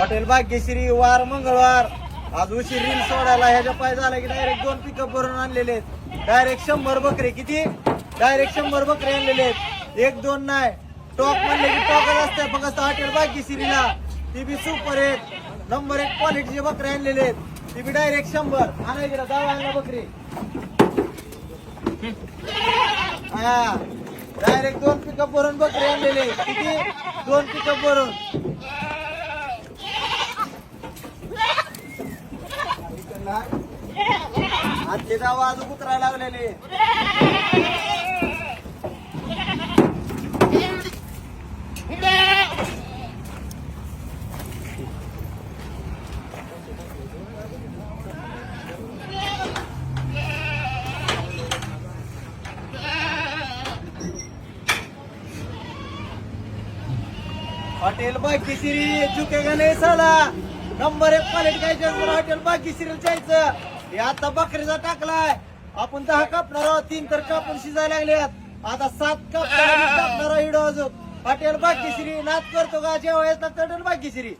Hotel Bhagyashree वार मंगळवार. आज उशीर रील सोडायला ह्याच्या पाय झाला की डायरेक्ट दोन पिकअप भरून आणलेले आहेत. डायरेक्ट शंभर बकरे किती? डायरेक्ट शंभर बकरे आणलेले आहेत. एक दोन नाही. टॉप म्हणले की टॉकच असते फक्त हॉटेल भाग्यश्रीला. ती बी सुपर एक नंबर एक क्वालिटीचे बकरे आणलेले आहेत. ती बी डायरेक्ट शंभर. आणायची ना जाऊ आणला बकरी. हा. डायरेक्ट दोन पिकअप भरून बकरे आणलेले किती? दोन पिकअप भरून. आजचे आवाज अजून उतरायला लागलेले. हॉटेल बाकीश्री झुकेगा नाही साला नंबर एक क्वालिटी घ्यायचं हॉटेल बाकी सिरियल जायचं हे आता बकरीचा टाकलाय. आपण दहा कापणार आहोत. तीन तर कापून शिजायला लागल्यात आता सात कापणार हिडो अजून. हॉटेल बाकीश्री नाच करतो का? जेवायला हॉटेल बाकीश्री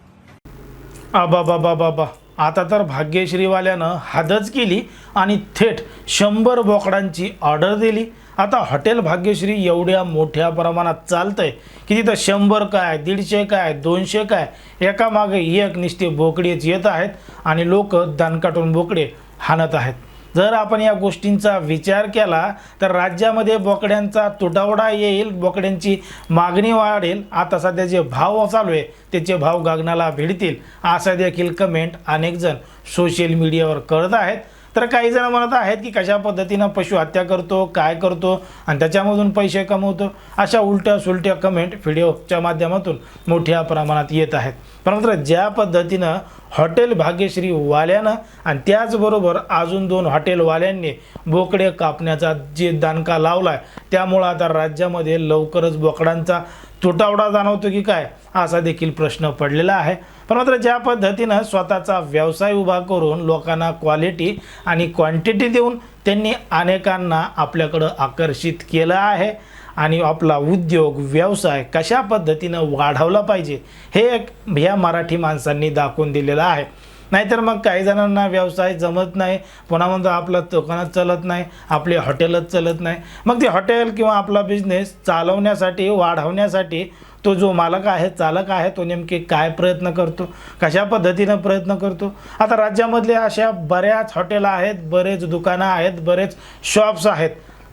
आबा बाबा बाबा आता तर भाग्यश्रीवाल्यानं हदच केली आणि थेट शंभर बोकडांची ऑर्डर दिली. आता हॉटेल भाग्यश्री एवढ्या मोठ्या प्रमाणात चालतं आहे की तिथं शंभर काय दीडशे काय दोनशे काय एकामागे एक निष्ठे बोकडेच येत आहेत आणि लोक दणकाटून बोकडे हाणत आहेत. जर आपण या गोष्टींचा विचार केला तर राज्यामध्ये बोकड्यांचा तुटवडा येईल बोकड्यांची मागणी वाढेल. आता सध्या जे भाव चालू आहे त्याचे भाव गगनाला भिडतील असा देखील कमेंट अनेकजण सोशल मीडियावर करत आहेत. तर काही जण म्हणत आहेत की कशा पद्धतीनं पशु हत्या करतो काय करतो आणि त्याच्यामधून पैसे कमवतो. अशा उलट्या सुलट्या कमेंट व्हिडिओच्या माध्यमातून मोठ्या प्रमाणात येत आहेत. परंतु ज्या पद्धतीनं हॉटेल भाग्यश्री वाल्यानं आणि त्याचबरोबर अजून दोन हॉटेलवाल्यांनी बोकडे कापण्याचा जे दानका लावला आहे त्यामुळं आता राज्यामध्ये लवकरच बोकडांचा तुटावडा जाणवतो की काय असा देखील प्रश्न पडलेला आहे. पण मात्र ज्या पद्धतीनं स्वतःचा व्यवसाय उभा करून लोकांना क्वालिटी आणि क्वांटिटी देऊन त्यांनी अनेकांना आपल्याकडं आकर्षित केलं आहे आणि आपला उद्योग व्यवसाय कशा पद्धतीनं वाढवला पाहिजे हे एक ह्या मराठी माणसांनी दाखवून दिलेलं आहे. नाहीतर मग काही जणांना व्यवसाय जमत नाही. पुन्हा म्हणतो आपलं दुकानात चालत नाही आपले हॉटेलच चालत नाही. मग ते हॉटेल किंवा आपला बिझनेस चालवण्यासाठी वाढवण्यासाठी तो जो मालक आहे चालक आहे तो नेमके काय प्रयत्न करतो? कशा पद्धतीनं प्रयत्न करतो? आता राज्यामधले अशा बऱ्याच हॉटेल आहेत बरेच दुकानं आहेत बरेच शॉप्स आहेत.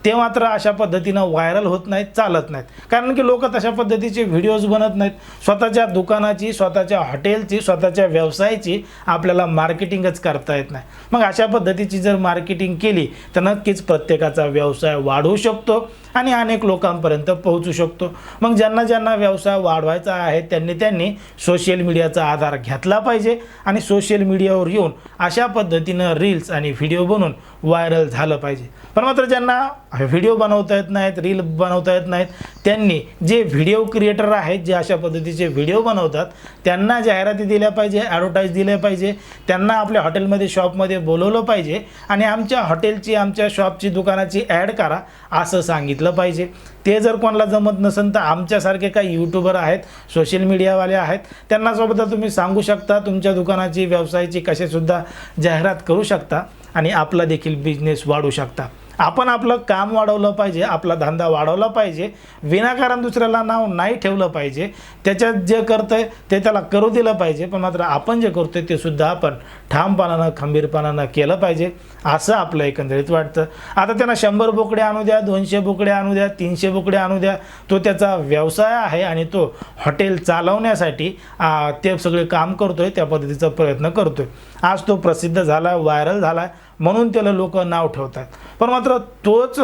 ते मात्र अशा पद्धतीनं व्हायरल होत नाहीत चालत नाहीत. कारण की लोक तशा पद्धतीचे व्हिडिओज बनत नाहीत. स्वतःच्या दुकानाची स्वतःच्या हॉटेलची स्वतःच्या व्यवसायाची आपल्याला मार्केटिंगच करता येत नाही. मग अशा पद्धतीची जर मार्केटिंग केली तर नक्कीच प्रत्येकाचा व्यवसाय वाढवू शकतो आणि अनेक लोकांपर्यंत पोहोचू शकतो. मग ज्यांना ज्यांना व्यवसाय वाढवायचा आहे त्यांनी त्यांनी सोशल मीडियाचा आधार घेतला पाहिजे आणि सोशल मीडियावर येऊन अशा पद्धतीनं रील्स आणि व्हिडिओ बनवून व्हायरल झालं पाहिजे. पण मात्र ज्यांना व्हिडिओ बनवता येत नाहीत रील बनवता येत नाहीत. त्यांनी जे व्हिडिओ क्रिएटर आहेत जे अशा पद्धतीचे व्हिडिओ बनवतात त्यांना जाहिराती दिल्या पाहिजे ॲडव्हर्टाईज दिल्या पाहिजे त्यांना आपल्या हॉटेलमध्ये शॉपमध्ये बोलवलं पाहिजे आणि आमच्या हॉटेलची आमच्या शॉपची दुकानाची ॲड करा असं सांगितलं पाहिजे. ते जर कोणाला जमत नसेल तर आमच्यासारखे काही यूट्यूबर आहेत सोशल मीडियावाले आहेत त्यांना सोबत तुम्ही सांगू शकता तुमच्या दुकानाची व्यवसायाची कसेसुद्धा जाहिरात करू शकता आणि आपला देखील बिझनेस वाढू शकता. आपण आपलं काम वाढवलं पाहिजे आपला धंदा वाढवला पाहिजे विनाकारण दुसऱ्याला नाव नाही ठेवलं पाहिजे त्याच्यात जे करतंय ते त्याला करू दिलं पाहिजे पण मात्र आपण जे करतोय ते सुद्धा आपण ठामपणानं खंबीरपणानं केलं पाहिजे असं आपलं एकंदरीत वाटतं. आता त्यांना शंभर बोकडे आणू द्या दोनशे बोकडे आणू द्या तीनशे बोकडे आणू द्या तो त्याचा व्यवसाय आहे आणि तो हॉटेल चालवण्यासाठी ते सगळे काम करतोय त्या पद्धतीचा प्रयत्न करतोय. आज तो प्रसिद्ध झाला व्हायरल झाला म्हणून त्याला लोक नाव ठेवतात. पण मात्र तोच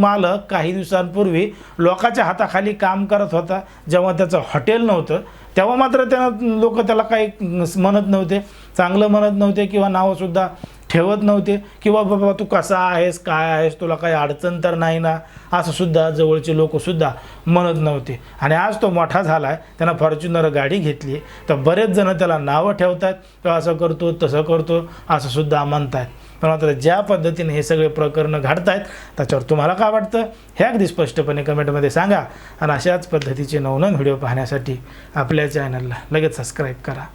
मालक काही दिवसांपूर्वी लोकांच्या हाताखाली काम करत होता. जेव्हा त्याचं हॉटेल नव्हतं तेव्हा मात्र त्यानं लोक त्याला काही म्हणत नव्हते. चांगलं म्हणत नव्हते किंवा नावंसुद्धा ठेवत नव्हते. किंवा बाबा तू कसा आहेस काय आहेस तुला काही अडचण तर नाही ना? असंसुद्धा जवळचे लोकसुद्धा म्हणत नव्हते. आणि आज तो मोठा झाला आहे त्यानं फॉर्च्युनर गाडी घेतली तर बरेच जण त्याला नावं ठेवतात. तो असं करतो तसं करतो असंसुद्धा म्हणतात पण मात्र ज्या पद्धतीने हे सगळे प्रकरणं घडत आहेत त्याच्यावर तुम्हाला काय वाटतं? हे अगदी स्पष्टपणे कमेंटमध्ये सांगा. आणि अशाच पद्धतीचे नवनवीन व्हिडिओ पाहण्यासाठी आपल्या चॅनलला लगेच सबस्क्राईब करा.